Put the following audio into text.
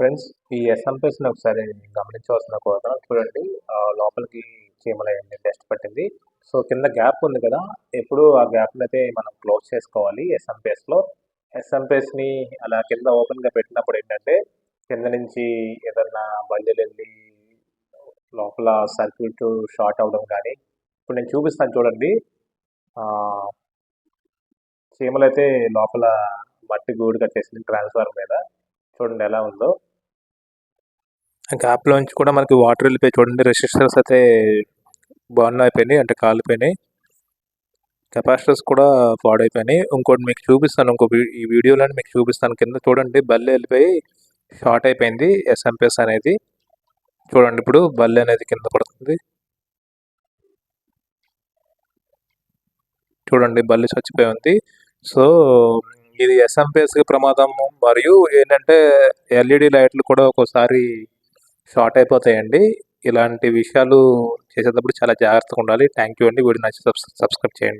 Friends ఈ ఎస్ఎంపిఎస్ని ఒకసారి గమనించవలసిన కోరుతాను చూడండి లోపలికి చీమల డస్ట్ పట్టింది. సో కింద గ్యాప్ ఉంది కదా ఎప్పుడు ఆ గ్యాప్ని అయితే మనం క్లోజ్ చేసుకోవాలి ఎస్ఎంపిఎస్లో ఎస్ఎంపిఎస్ని అలా కింద ఓపెన్గా పెట్టినప్పుడు ఏంటంటే కింద నుంచి ఏదన్నా బల్లి వెళ్ళి లోపల సర్క్యూట్ షార్ట్ అవ్వడం కానీ ఇప్పుడు నేను చూపిస్తాను చూడండి. చీమలైతే చీమలు అయితే లోపల మట్టి గూడు కట్టేసింది ట్రాన్స్ఫార్మర్ మీద. చూడండి ఎలా ఉందో. ఇంకా యాప్లోంచి కూడా మనకి వాటర్ వెళ్ళిపోయి చూడండి రెసిస్టర్స్ అయితే బర్న్ అయిపోయినాయి అంటే కాలిపోయినాయి. కెపాసిటర్స్ కూడా పాడైపోయినాయి. ఇంకోటి మీకు చూపిస్తాను ఇంకో ఈ వీడియోలోనే మీకు చూపిస్తాను కింద చూడండి బల్లె వెళ్ళిపోయి షార్ట్ అయిపోయింది ఎస్ఎంపిఎస్ అనేది. చూడండి ఇప్పుడు బల్లె అనేది కింద పడుతుంది. చూడండి బల్లి చచ్చిపోయి ఉంది. సో ఇది ఎస్ఎంపిఎస్కి ప్రమాదం మరియు ఏంటంటే ఎల్ఈడి లైట్లు కూడా ఒక్కోసారి షార్ట్ అయిపోతాయండి. ఇలాంటి విషయాలు చేసేటప్పుడు చాలా జాగ్రత్తగా ఉండాలి. థ్యాంక్ యూ అండి. వీడియో నచ్చి సబ్స్క్రైబ్ చేయండి.